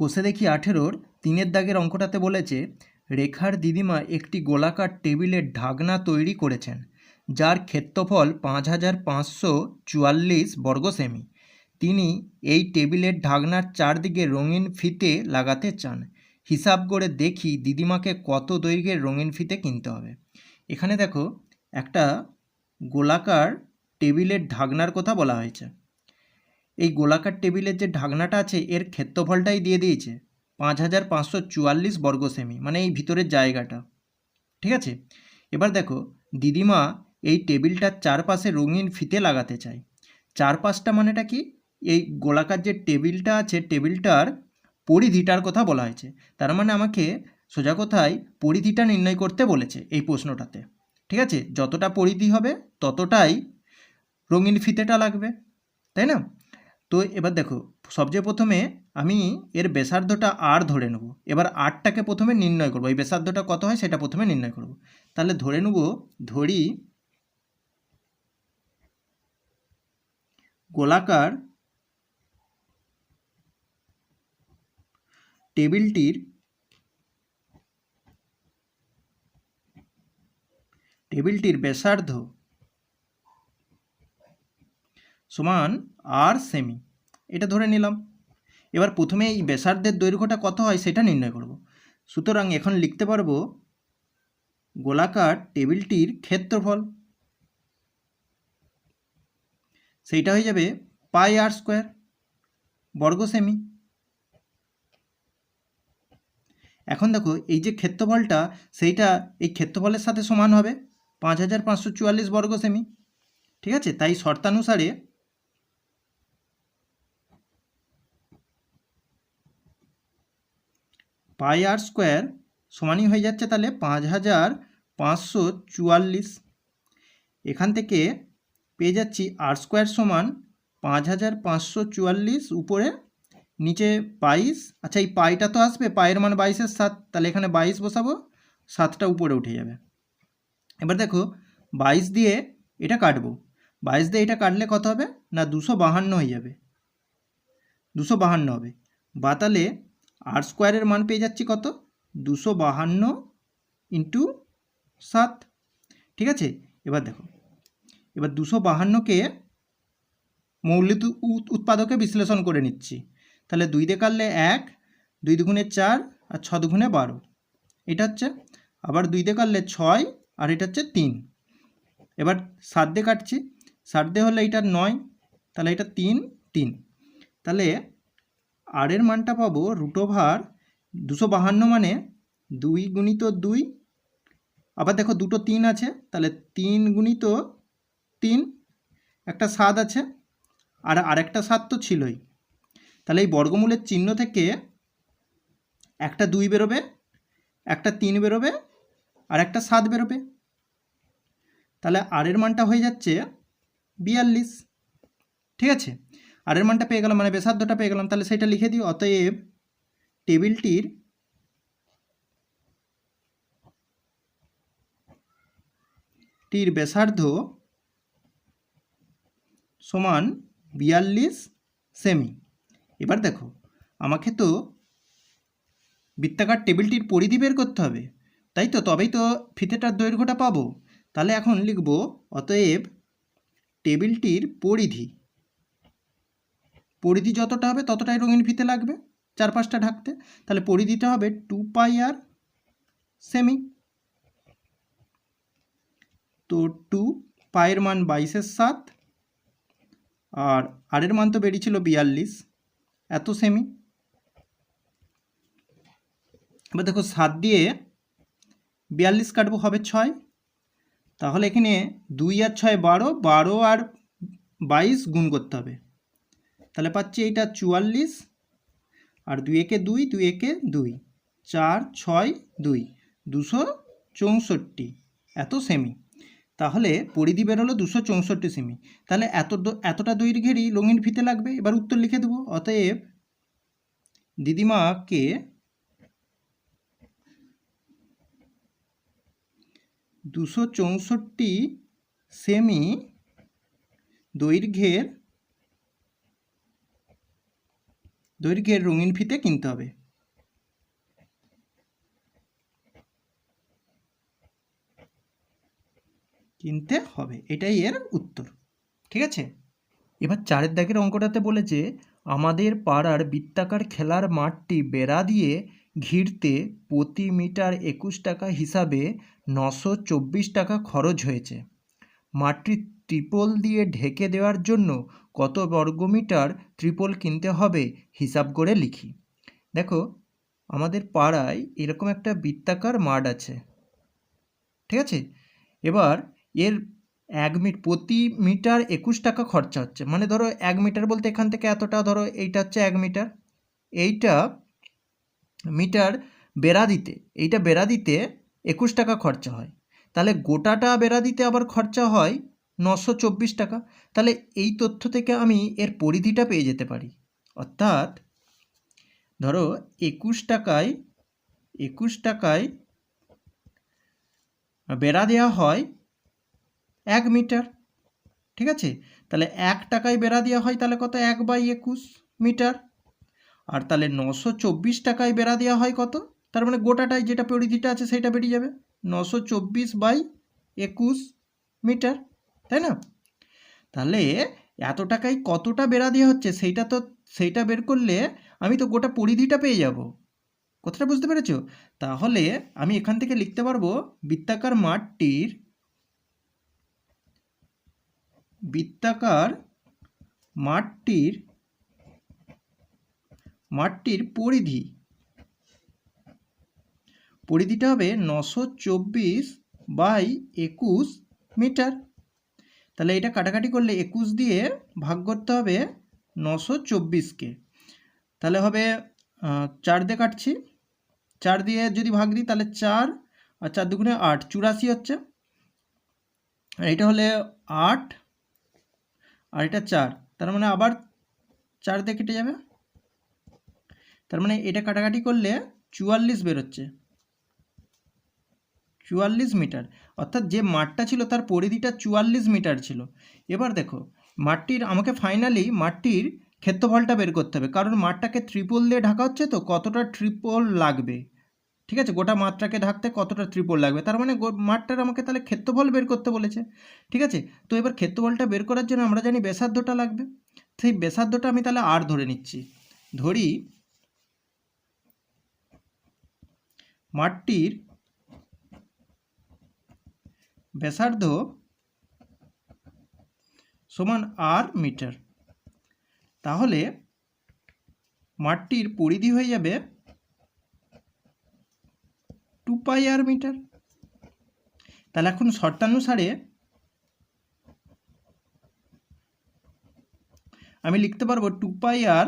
কোষে দেখি আঠেরোর তিনের দাগের অঙ্কটাতে বলেছে, রেখার দিদিমা একটি গোলাকার টেবিলের ঢাকনা তৈরি করেছেন, যার ক্ষেত্রফল পাঁচ হাজার পাঁচশো চুয়াল্লিশ বর্গ সেমি। তিনি এই টেবিলের ঢাকনার চারদিকে রঙিন ফিতে লাগাতে চান। হিসাব করে দেখি দিদিমাকে কত দৈর্ঘ্যের রঙিন ফিতে কিনতে হবে। এখানে দেখো, একটা গোলাকার টেবিলের ঢাকনার কথা বলা হয়েছে। এই গোলাকার টেবিলের যে ঢাকনাটা আছে, এর ক্ষেত্রফলটাই দিয়ে দিয়েছে। পাঁচ হাজার পাঁচশো চুয়াল্লিশ বর্গ সেমি মানে এই ভিতরের জায়গাটা। ঠিক আছে? এবার দেখো, দিদিমা এই টেবিলটার চারপাশে রঙিন ফিতে লাগাতে চায়। চারপাশটা মানেটা কি? এই গোলাকার যে টেবিলটা আছে, টেবিলটার পরিধিটার কথা বলা হয়েছে। তার মানে আমাকে সোজা কথায় পরিধিটা নির্ণয় করতে বলেছে এই প্রশ্নটাতে। ঠিক আছে? যতটা পরিধি হবে, ততটাই রঙিন ফিতেটা লাগবে। তাই না? তো এবার দেখো, সবচেয়ে প্রথমে আমি এর ব্যাসার্ধটা আর ধরে নেব। এবার আরটাকে প্রথমে নির্ণয় করব। এই ব্যাসার্ধটা কত হয় সেটা প্রথমে নির্ণয় করব। তাহলে ধরে নেব, ধরি গোলাকার টেবিলটির টেবিলটির ব্যাসার্ধ সমান আর সেমি এটা ধরে নিলাম। এবার প্রথমে এই ব্যাসার্ধের দৈর্ঘ্যটা কত হয় সেটা নির্ণয় করব। সুতরাং এখন লিখতে পারব গোলাকার টেবিলটির ক্ষেত্রফল। সেইটা হয়ে যাবে পাই আর স্কোয়ার বর্গ সেমি এখন দেখো, এই যে ক্ষেত্রফলটা, সেইটা এই ক্ষেত্রফলের সাথে সমান হবে। পাঁচ হাজার পাঁচশো চুয়াল্লিশ বর্গ সেমি ঠিক আছে? তাই শর্তানুসারে পাই আর স্কোয়ার সমানই হয়ে যাচ্ছে তাহলে পাঁচ হাজার পাঁচশো চুয়াল্লিশ। এখান থেকে পেয়ে যাচ্ছি আর স্কোয়ার সমান পাঁচ হাজার পাঁচশো চুয়াল্লিশ উপরে, নিচে বাইশ। আচ্ছা এই পাইটা তো আসবে পায়ের মান বাইশের সাত, তাহলে এখানে বাইশ বসাবো, সাতটা উপরে উঠে যাবে। এবার দেখো, বাইশ দিয়ে এটা কাটবো। বাইশ দিয়ে এটা কাটলে কত হবে? না, দুশো বাহান্ন হয়ে যাবে। দুশো বাহান্ন হবে। বা তাহলে আর স্কোয়ারের মান পেয়ে যাচ্ছি কত? দুশো বাহান্ন ইন্টু সাত। ঠিক আছে? এবার দেখো। এবার দুশো বাহান্নকে মৌলিক উৎপাদকে বিশ্লেষণ করে নিচ্ছি। তাহলে দুই দিয়ে কাটলে এক, দুই দুগুণে চার আর ছ দুগুণে বারো। এটা হচ্ছে আবার দুই দিয়ে কাটলে ছয় আর এটা হচ্ছে তিন। এবার সাত দিয়ে কাটছি। সাত দিয়ে হলে এটা নয়, তাহলে এটা তিন তিন। তাহলে আর এর মানটা পাবো রুট ওভার দুশো বাহান্ন মানে দুই গুণিত দুই। আবার দেখো দুটো তিন আছে, তাহলে তিন গুণিত তিন, একটা সাত আছে, আর আরেকটা সাত তো ছিলই। তাহলে এই বর্গমূলের চিহ্ন থেকে একটা দুই বেরোবে, একটা তিন বেরোবে, আর একটা সাত বেরোবে। তাহলে আর এর মানটা হয়ে যাচ্ছে বিয়াল্লিশ। ঠিক আছে? আর এর মানটা পেয়ে গেলাম মানে ব্যাসার্ধটা পেয়ে গেলাম, তাহলে সেটা লিখে দিই অতএব টেবিলটির টির ব্যাসার্ধ সমান বিয়াল্লিশ সেমি। এবার দেখো, আমাকে তো বৃত্তাকার টেবিলটির পরিধি বের করতে হবে। তাই তো, তবেই তো ফিতেটার দৈর্ঘ্যটা পাবো। তাহলে এখন লিখব, অতএব টেবিলটির পরিধি পরিধি যতটা হবে ততটাই রঙিন ফিতে লাগবে চার পাঁচটা ঢাকতে। তাহলে পরিধিটা হবে টু পাই আর সেমি তো টু পায়ের মান বাইশের সাত, আর আরের মান তো বেরিয়েছিল বিয়াল্লিশ, এত সেমি এবার দেখো সাত দিয়ে বিয়াল্লিশ কাটবো হবে ছয়, তাহলে এখানে দুই আর ছয় বারো বারো আর বাইশ গুণ করতে হবে। তাহলে পাচ্ছি এইটা চুয়াল্লিশ আর দুই একে দুই দুই একে দুই। চার, ছয়, দুই। দুশো চৌষট্টি। এত সেমি তাহলে পরিধি বেরোলো দুশো চৌষট্টি সেমি তাহলে এত এতটা দৈর্ঘ্যেরই রঙিন ফিতে লাগবে? এবার উত্তর লিখে দেবো। অতএব দিদিমাকে দুশো চৌষট্টি সেমি দৈর্ঘ্যের দৈর্ঘ্যের রঙিন ফিতে কিনতে হবে। কিনতে হবে, এটাই এর উত্তর। ঠিক আছে? এবার চারের দাগের অঙ্কটাতে বলেছে আমাদের পাড়ার বৃত্তাকার খেলার মাঠটি বেড়া দিয়ে ঘিরতে প্রতি মিটার একুশ টাকা হিসাবে নশো চব্বিশ টাকা খরচ হয়েছে। মাঠটি ত্রিপল দিয়ে ঢেকে দেওয়ার জন্য কত বর্গমিটার ত্রিপল কিনতে হবে হিসাব করে লিখি। দেখো, আমাদের পাড়ায় এরকম একটা বৃত্তাকার মাঠ আছে। ঠিক আছে? এবার এর এক মিট, প্রতি মিটার একুশ টাকা খরচা হচ্ছে। মানে ধরো এক মিটার বলতে এখান থেকে এতটা, ধরো এইটা হচ্ছে এক মিটার। এইটা মিটার বেড়া দিতে, এইটা বেড়া দিতে একুশ টাকা খরচা হয়। তাহলে গোটাটা বেড়া দিতে আবার খরচা হয় নশো চব্বিশ টাকা। তাহলে এই তথ্য থেকে আমি এর পরিধিটা পেয়ে যেতে পারি। অর্থাৎ ধরো একুশ টাকায় একুশ টাকায় বেড়া দেওয়া হয় এক মিটার, ঠিক আছে? তাহলে এক টাকায় বেড়া দেওয়া হয় তাহলে কত? এক বাই একুশ মিটার। আর তাহলে নশো চব্বিশ টাকায় বেড়া দেওয়া হয় কত? তার মানে গোটাটায় যেটা পরিধিটা আছে সেটা বেরিয়ে যাবে। নশো চব্বিশ বাই একুশ মিটার। তাই না? তাহলে এত টাকায় কতটা বেড়া দেওয়া হচ্ছে সেইটা তো, সেইটা বের করলে আমি তো গোটা পরিধিটা পেয়ে যাব। কথাটা বুঝতে পেরেছ? তাহলে আমি এখান থেকে লিখতে পারব বৃত্তাকার মাঠটির বৃত্তাকার মাঠটির মাঠটির পরিধি। পরিধিটা হবে নশো চব্বিশ বাই একুশ মিটার। তাহলে এটা কাটাকাটি করলে একুশ দিয়ে ভাগ করতে হবে নশো চব্বিশকে। তাহলে হবে চার দিয়ে কাটছি। চার দিয়ে যদি ভাগ দিই তাহলে চার আর চার দুগুণে আট, চুরাশি হচ্ছে। আর এটা হলে আট আর এটা চার। তার মানে আবার চার দিয়ে কেটে যাবে। তার মানে এটা কাটাকাটি করলে চুয়াল্লিশ বেরোচ্ছে। চুয়াল্লিশ মিটার। অর্থাৎ যে মাঠটা ছিল তার পরিধিটা চুয়াল্লিশ মিটার ছিল। এবার দেখো, মাঠটির, আমাকে ফাইনালি মাঠটির ক্ষেত্রফলটা বের করতে হবে। কারণ মাঠটাকে ত্রিপল দিয়ে ঢাকা হচ্ছে তো, কতটা ট্রিপল লাগবে? ঠিক আছে? গোটা মাঠটাকে ঢাকতে কতটা ত্রিপল লাগবে? তার মানে মাঠটার আমাকে তাহলে ক্ষেত্রফল বের করতে বলেছে। ঠিক আছে? তো এবার ক্ষেত্রফলটা বের করার জন্য আমরা জানি ব্যাসার্ধটা লাগবে। সেই ব্যাসার্ধটা আমি তাহলে আর ধরে নিচ্ছি। ধরি, মাঠটির ব্যাসার্ধ সমান আর মিটার। তাহলে মাঠটির পরিধি হয়ে যাবে টু পাই আর মিটার। তাহলে এখন শর্তানুসারে আমি লিখতে পারব টু পাই আর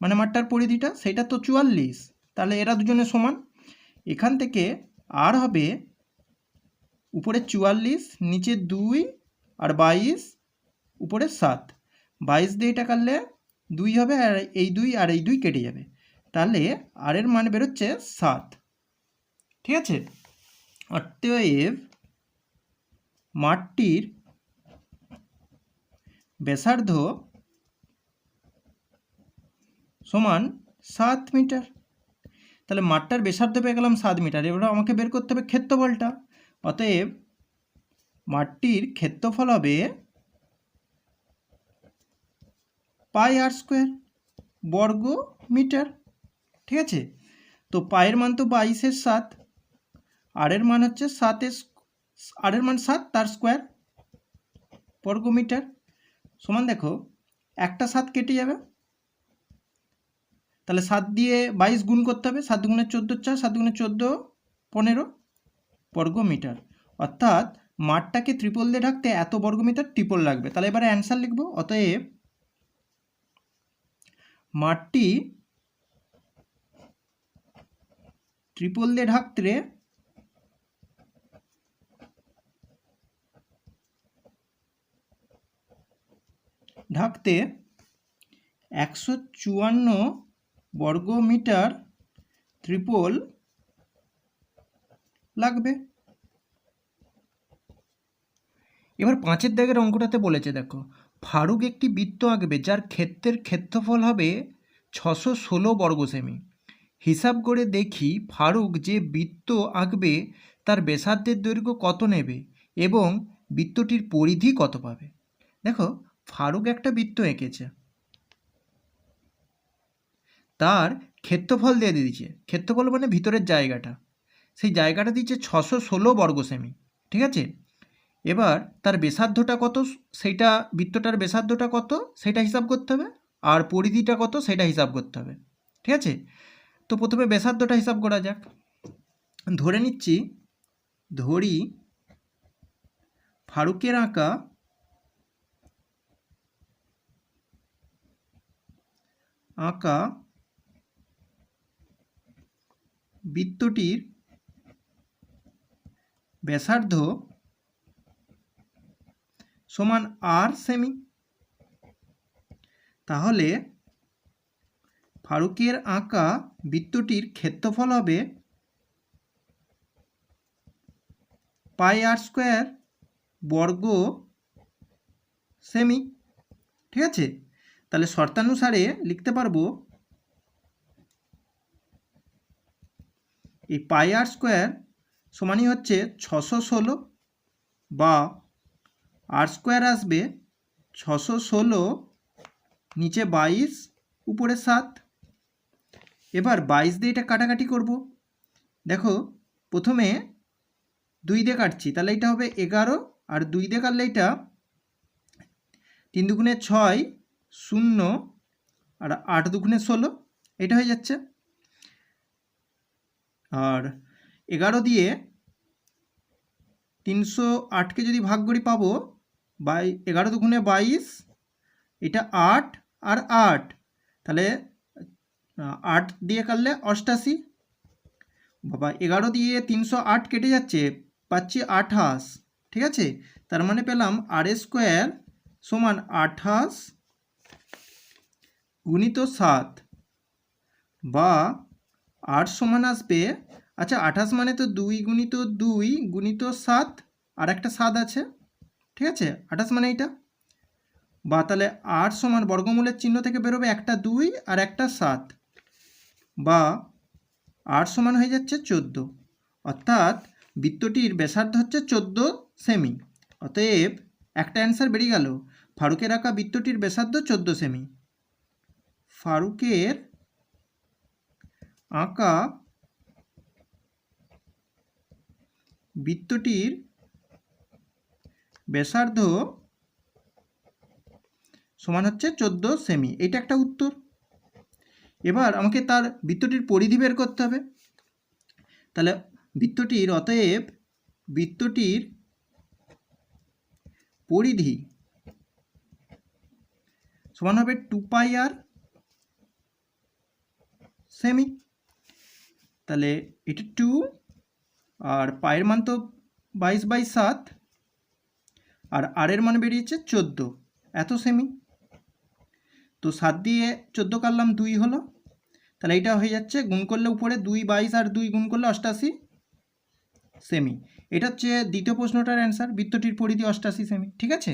মানে মাঠটার পরিধিটা, সেটা তো চুয়াল্লিশ। তাহলে এরা দুজনে সমান। এখান থেকে আর হবে উপরে চুয়াল্লিশ, নিচে দুই আর বাইশ, উপরে সাত। বাইশ দিয়ে এটা কাটলে দুই হবে আর এই দুই আর এই দুই কেটে যাবে। তাহলে আর এর মান বেরোচ্ছে সাত। ঠিক আছে? অতএব মাঠটির ব্যাসার্ধ সমান সাত মিটার। তাহলে মাঠটার ব্যাসার্ধ পেয়ে গেলাম সাত মিটার। এবার আমাকে বের করতে হবে ক্ষেত্রফলটা। অতএব মাঠটির ক্ষেত্রফল হবে পাই আর স্কোয়ার বর্গ মিটার। ঠিক আছে? তো পায়ের মান তো বাইশের সাত, আরের মান হচ্ছে সাতের আরের মান সাত, তার স্কোয়ার বর্গ মিটার। সমান দেখো, একটা সাত কেটে যাবে। তাহলে সাত দিয়ে বাইশ গুণ করতে হবে, সাত দুগুণে চোদ্দ চার, সাত দুগুণে চোদ্দ পনেরো। বর্গ মিটার অর্থাৎ মাঠটাকে ত্রিপল দিয়ে ঢাকতে এত বর্গমিটার ট্রিপল লাগবে। তাহলে এবারে অ্যান্সার লিখব। অতএব মাঠটি ত্রিপল দিয়ে ঢাকতে ঢাকতে একশো চুয়ান্ন বর্গ মিটার ত্রিপল লাগবে? এবার পাঁচের দাগের অঙ্কটাতে বলেছে দেখো, ফারুক একটি বৃত্ত আঁকবে যার ক্ষেত্রের ক্ষেত্রফল হবে ছশো ষোলো বর্গ সেমি হিসাব করে দেখি ফারুক যে বৃত্ত আঁকবে তার ব্যাসার্ধের দৈর্ঘ্য কত নেবে এবং বৃত্তটির পরিধি কত পাবে। দেখো, ফারুক একটা বৃত্ত এঁকেছে। তার ক্ষেত্রফল দিয়ে দিয়েছে। ক্ষেত্রফল মানে ভিতরের জায়গাটা। সেই জায়গাটা দিচ্ছে ছশো ষোলো বর্গ সেমি, ঠিক আছে? এবার তার ব্যাসার্ধটা কত? সেইটা বৃত্তটার ব্যাসার্ধটা কত? সেটা হিসাব করতে হবে। আর পরিধিটা কত? সেটা হিসাব করতে হবে, ঠিক আছে? তো প্রথমে ব্যাসার্ধটা হিসাব করা যাক। ধরে নিচ্ছি, ধরি ফারুকের আঁকা আঁকা বৃত্তটির ব্যাসার্ধ সমান আর সেমি তাহলে ফারুকের আঁকা বৃত্তটির ক্ষেত্রফল হবে পাই আর স্কোয়ার বর্গ সেমি ঠিক আছে? তাহলে শর্তানুসারে লিখতে পারব এই পাই আর স্কোয়ার সমানই হচ্ছে ছশো ষোলো বা আর স্কোয়ার আসবে ছশো ষোলো নিচে বাইশ, উপরে সাত। এবার বাইশ দিয়ে এটা কাটাকাটি করব। দেখো, প্রথমে দুই দিয়ে কাটছি, তাহলে এটা হবে এগারো, আর দুই দিয়ে কাটলে এটা তিন দুগুণে ছয়, শূন্য, আর আট দুগুণে ষোলো, এটা হয়ে যাচ্ছে। আর এগারো দিয়ে তিনশো আটকে যদি ভাগ করি পাবো বাই এগারো দুগুণে বাইশ, এটা আট আর আট, তাহলে আট দিয়ে কাটলে অষ্টাশি। বাবা, এগারো দিয়ে তিনশো আট কেটে যাচ্ছে, পাচ্ছি আঠাশ, ঠিক আছে? তার মানে পেলাম আর স্কোয়ার সমান আঠাশ গুণিত সাত, বা আট সমান আসবে আচ্ছা আঠাশ মানে তো দুই গুণিত দুই গুণিত সাত আর একটা সাত আছে। ঠিক আছে? আঠাশ মানে এইটা। বা তাহলে আট সমান বর্গমূলের চিহ্ন থেকে বেরোবে একটা দুই আর একটা সাত। বা আট সমান হয়ে যাচ্ছে চোদ্দ। অর্থাৎ বৃত্তটির ব্যাসার্ধ হচ্ছে চোদ্দ সেমি। অতএব একটা অ্যান্সার বেরিয়ে গেল। ফারুকের আঁকা বৃত্তটির ব্যাসার্ধ চোদ্দ সেমি। ফারুকের আঁকা বৃত্তটির ব্যাসার্ধ সমান হচ্ছে চোদ্দ সেমি এটা একটা উত্তর। এবার আমাকে তার বৃত্তটির পরিধি বের করতে হবে। তাহলে বৃত্তটির অতএব বৃত্তটির পরিধি সমান হবে টু পাই আর সেমি তাহলে এটা টু আর পায়ের মান তো বাইশ বাই সাত, আর আরের মান বেরিয়েছে চোদ্দ। এত সেমি তো সাত দিয়ে চোদ্দ কাটলাম দুই হলো। তাহলে এইটা হয়ে যাচ্ছে, গুণ করলে উপরে দুই বাইশ আর দুই গুণ করলে অষ্টাশি সেমি এটা হচ্ছে দ্বিতীয় প্রশ্নটার অ্যান্সার বৃত্তটির পরিধি অষ্টাশি সেমি ঠিক আছে?